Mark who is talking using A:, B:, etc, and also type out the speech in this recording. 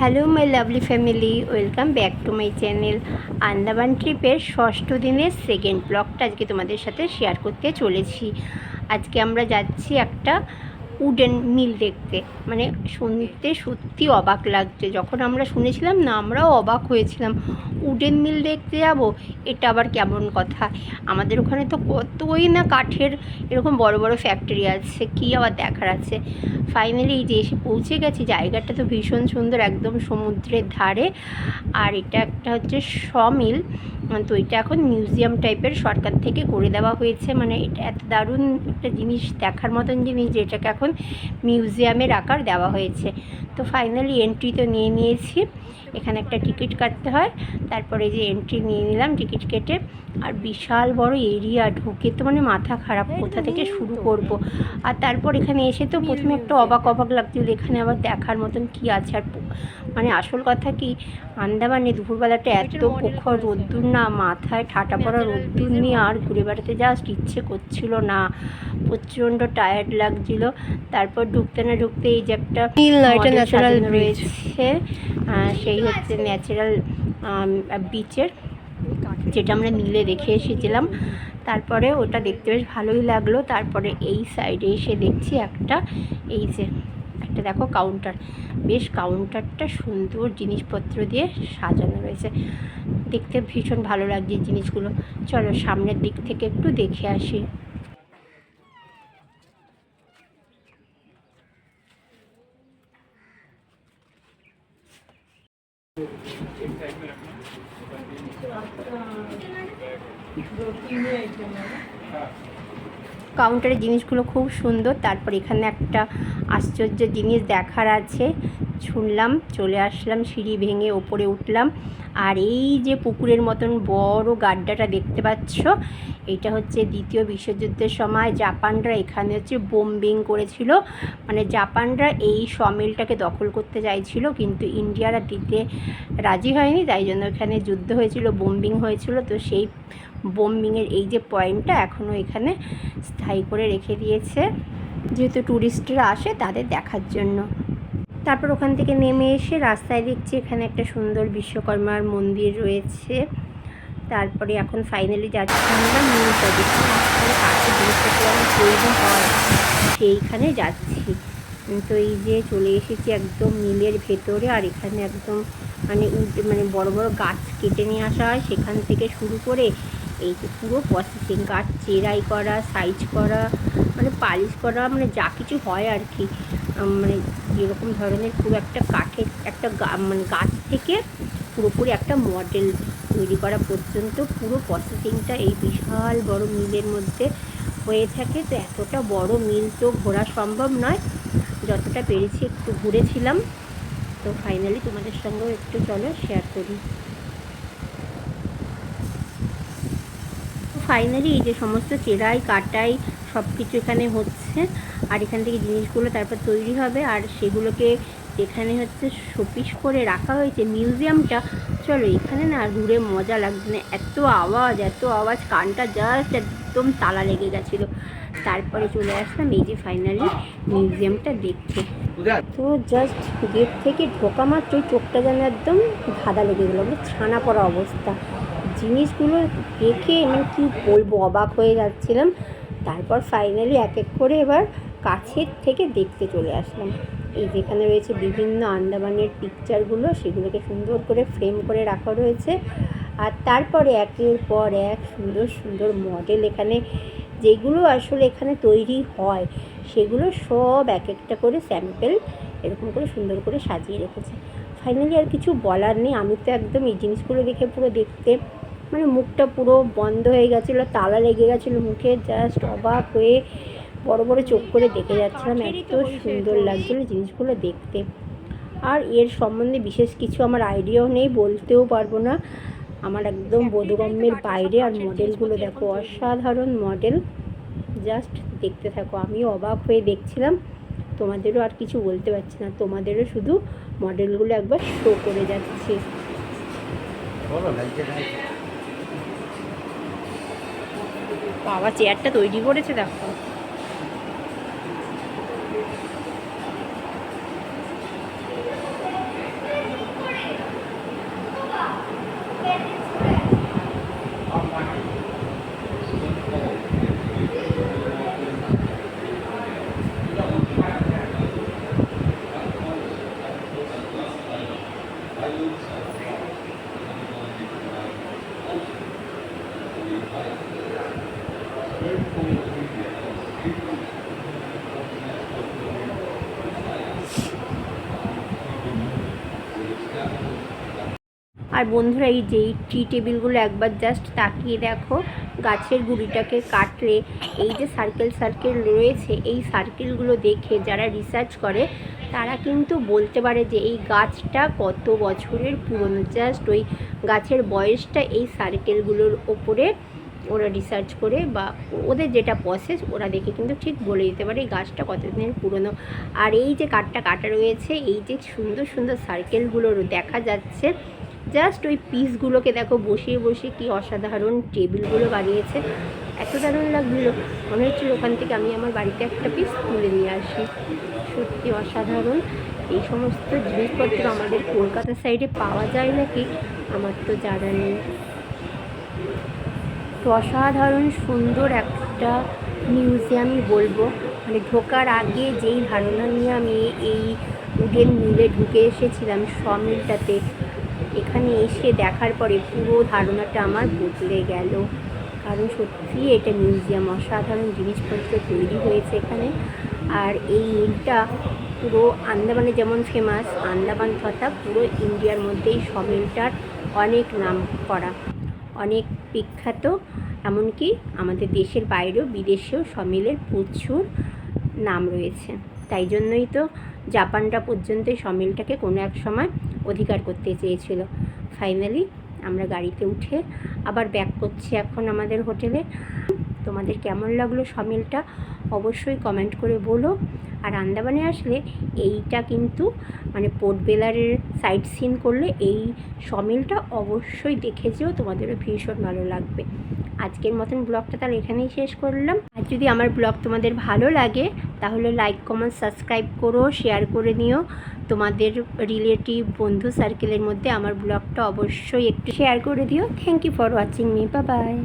A: Hello my lovely family welcome back to my channel Andaman ট্রিপের ষষ্ঠ দিনের second ব্লগটা আজকে তোমাদের সাথে শেয়ার করতে চলেছি। আজকে আমরা যাচ্ছি একটা উডেন মিল দেখতে। মানে শুনতে সত্যি অবাক লাগছে। যখন আমরা শুনেছিলাম, না, আমরাও অবাক হয়েছিলাম। উডেন মিল দেখতে যাব? এটা আবার কেমন কথা? আমাদের ওখানে তো কতই না কাঠের এরকম বড় বড় ফ্যাক্টরি আছে, কী আবার দেখার আছে? ফাইনালি এই যে এসে পৌঁছে গেছি, জায়গাটা তো ভীষণ সুন্দর, একদম সমুদ্রের ধারে। আর এটা একটা হচ্ছে সমিল তো এটা এখন মিউজিয়াম টাইপের সরকার থেকে করে দেওয়া হয়েছে। মানে এটা এত দারুণ একটা জিনিস দেখার মতন জিনিস যেটাকে এখন মিউজিয়ামের আকার দেওয়া হয়েছে। তো ফাইনালি এন্ট্রি তো নিয়ে নিয়েছি। এখানে একটা টিকিট কাটতে হয়। তারপরে যে এন্ট্রি নিয়ে নিলাম টিকিট কেটে। আর বিশাল বড় এরিয়া ঢুকে তো মানে মাথা খারাপ কোথা থেকে শুরু করব? আর তারপর এখানে এসে তো প্রথমে একটা অবাক অবাক লাগছিল এখানে আবার দেখার মতন কি আছে? আর মানে আসল কথা কি? আন্দামানে দুপুরবেলাটা এত প্রখর রোদ্দুর না মাথায় ঠাটা পড়া রোদ্দুর নিয়ে আর ঘুরে বেড়াতে জাস্ট ইচ্ছে করছিল না। প্রচণ্ড টায়ার্ড লাগছিল। তারপর ঢুকতে না ঢুকতে এই যে একটা
B: নীল না, এটা
A: model
B: natural
A: সাজানো
B: bridge।
A: রয়েছে সেই হচ্ছে ন্যাচারাল বিচের যেটা আমরা নীলে দেখে এসেছিলাম। তারপরে ওটা দেখতে বেশ ভালোই লাগল। তারপরে এই সাইডে এসে দেখছি একটা এই যে একটা দেখো কাউন্টার বেশ কাউন্টারটা সুন্দর জিনিসপত্র দিয়ে সাজানো রয়েছে। দেখতে ভীষণ ভালো লাগছে জিনিসগুলো। চলো সামনের দিক থেকে একটু দেখে আসি। কাউন্টারের জিনিসগুলো খুব সুন্দর। তারপর এখানে একটা আশ্চর্য জিনিস দেখার আছে। শুনলাম চলে আসলাম, সিঁড়ি ভেঙে ওপরে উঠলাম। আর এই যে পুকুরের মতন বড় গাড্ডাটা দেখতে পাচ্ছ এটা হচ্ছে দ্বিতীয় বিশ্বযুদ্ধের সময় জাপানরা এখানে হচ্ছে বোম্বিং করেছিল। মানে জাপানরা এই সমিলটাকে দখল করতে চাইছিল, কিন্তু ইন্ডিয়ারা দিতে রাজি হয়নি, তাই জন্য এখানে যুদ্ধ হয়েছিল বোম্বিং হয়েছিল। তো সেই বোম্বিংয়ের এই যে পয়েন্টটা এখনও এখানে স্থায়ী করে রেখে দিয়েছে, যেহেতু ট্যুরিস্টরা আসে তাদের দেখার জন্য। তারপর ওখান থেকে নেমে এসে রাস্তায় দেখছি এখানে একটা সুন্দর বিশ্বকর্মার মন্দির রয়েছে। তারপরে এখন ফাইনালি যাচ্ছি আমরা মিলটা যেখানে কাছে জিনিসপত্র প্রয়োজন হয় সেইখানে যাচ্ছি। তো এই যে চলে এসেছি একদম মিলের ভেতরে আর এখানে একদম মানে মানে বড় বড় গাছ কেটে নিয়ে আসা হয়। সেখান থেকে শুরু করে এই যে পুরো প্রসেসিং গাছ চেরাই করা সাইজ করা মানে পালিশ করা মানে যা কিছু হয় আর কি। মানে যেরকম ধরনের পুরো একটা কাঠের একটা মানে গাছ থেকে পুরোপুরি একটা মডেল তৈরি করা পর্যন্ত পুরো প্রসেসিংটা এই বিশাল বড় মিলের মধ্যে হয়ে থাকে। তো এতটা বড় মিল তো ঘোরা সম্ভব নয়। যতটা পেরেছি একটু ঘুরেছিলাম তো ফাইনালি তোমাদের সঙ্গেও একটু চলো শেয়ার করি। ফাইনালি এই যে সমস্ত চেরাই কাটাই সব কিছু এখানে হচ্ছে। আর এখান থেকে জিনিসগুলো তারপর তৈরি হবে। আর সেগুলোকে এখানে হচ্ছে শোপিস করে রাখা হয়েছে মিউজিয়ামটা। চলো, এখানে না ঘুরে মজা লাগছে না। এত আওয়াজ এত আওয়াজ, কানটা জাস্ট একদম তালা লেগে গেছিল। তারপরে চলে আসলাম এই যে ফাইনালি মিউজিয়ামটা দেখতে। তো জাস্ট গেট থেকে ঢোকা মাত্রই চোখটা যেন একদম ধাঁধা লেগে গেলো মানে ছানা পড়া অবস্থা। জিনিসগুলো দেখে মানে কী বলব, অবাক হয়ে যাচ্ছিলাম। তারপর ফাইনালি এক এক করে এবার কাছের থেকে দেখতে চলে আসলাম। এই যেখানে রয়েছে বিভিন্ন আন্দামানের পিকচারগুলো সেগুলোকে সুন্দর করে ফ্রেম করে রাখা রয়েছে। আর তারপরে একের পর এক সুন্দর সুন্দর মডেল এখানে, যেগুলো আসলে এখানে তৈরি হয়, সেগুলো সব এক একটা করে স্যাম্পেল এরকম করে সুন্দর করে সাজিয়ে রেখেছে। ফাইনালি আর কিছু বলার নেই, আমি তো একদম এই জিনিসগুলো দেখে পুরো দেখতে মানে মুখটা পুরো বন্ধ হয়ে গেছিল, তালা লেগে গেছিল মুখে জাস্ট অবাক হয়ে বড় বড় চোখ করে দেখে যাচ্ছিলাম এত সুন্দর লাগছিল জিনিসগুলো দেখতে। আর এর সম্বন্ধে বিশেষ কিছু আমার আইডিয়াও নেই বলতেও পারব না। আমার একদম বোধগম্যের বাইরে আর মডেলগুলো দেখো অসাধারণ মডেল। জাস্ট দেখতে থাকো আমিও অবাক হয়ে দেখছিলাম। তোমাদেরও আর কিছু বলতে পারছি না তোমাদেরও শুধু মডেলগুলো একবার শো করে যাচ্ছে। বাবা চেয়ারটা তৈরি করেছে দেখো। Thank you. আর বন্ধুরা, এই যে টি টেবিলগুলো একবার জাস্ট তাকিয়ে দেখো, গাছের গুঁড়িটাকে কাটলে, এই যে সার্কেল সার্কেল রয়েছে, এই সার্কেলগুলো দেখে যারা রিসার্চ করে, তারা কিন্তু বলতে পারে যে এই গাছটা কত বছরের পুরনো। জাস্ট ওই গাছের বয়সটা এই সার্কেলগুলোর ওপরে ওরা রিসার্চ করে বা ওদের যেটা প্রসেস ওরা দেখে কিন্তু ঠিক বলে দিতে পারে এই গাছটা কতদিনের পুরনো। আর এই যে কাঠটা কাটা রয়েছে, এই যে সুন্দর সুন্দর সার্কেলগুলো দেখা যাচ্ছে জাস্ট ওই পিসগুলোকে দেখো বসিয়ে বসিয়ে কি অসাধারণ টেবিলগুলো বানিয়েছে। এত দারুণ লাগল। মনে হচ্ছিল ওখান থেকে আমি আমার বাড়িতে একটা পিস তুলে নিয়ে আসি। সত্যি অসাধারণ। এই সমস্ত জিনিসপত্র আমাদের কলকাতা সাইডে পাওয়া যায় নাকি? আমার তো জানা নেই। তো অসাধারণ, সুন্দর একটা মিউজিয়ামই বলব। মানে ঢোকার আগে যেই ধারণা নিয়ে আমি এই উডেন মিলে ঢুকে এসেছিলাম সমিলটাতে এখানে এসে দেখার পরে পুরো ধারণাটা আমার বদলে গেল। কারণ সত্যি এটা মিউজিয়াম অসাধারণ জিনিসপত্র তৈরি হয়েছে এখানে। আর এই মিলটা পুরো আন্দামানে যেমন ফেমাস আন্দামান তথা পুরো ইন্ডিয়ার মধ্যেই সমিলটার অনেক নাম করা। অনেক বিখ্যাত, এমনকি আমাদের দেশের বাইরেও বিদেশেও সমিলের প্রচুর নাম রয়েছে। তাই জন্যই তো জাপানটা পর্যন্ত সমিলটাকে কোনো এক সময় অধিকার করতে চেয়েছিল। ফাইনালি আমরা গাড়িতে উঠে আবার ব্যাক করছি এখন আমাদের হোটেলে। তোমাদের কেমন লাগল সমিলটা? অবশ্যই কমেন্ট করে বলো। আর আন্দামানে আসলে এইটা কিন্তু মানে পোর্ট বেলারের সাইট সিন করলে এই সমিলটা অবশ্যই দেখে যেও। তোমাদেরও ভীষণ ভালো লাগবে। আজকের মতন ব্লগটা তাহলে এখানেই শেষ করলাম। আর যদি আমার ব্লগ তোমাদের ভালো লাগে, তাহলে লাইক কমেন্ট সাবস্ক্রাইব করো শেয়ার করে নিও। তোমাদের রিলেটিভ বন্ধু সার্কেলের মধ্যে আমার ব্লগটা অবশ্যই একটু শেয়ার করে দিও। Thank you for watching me বা বাই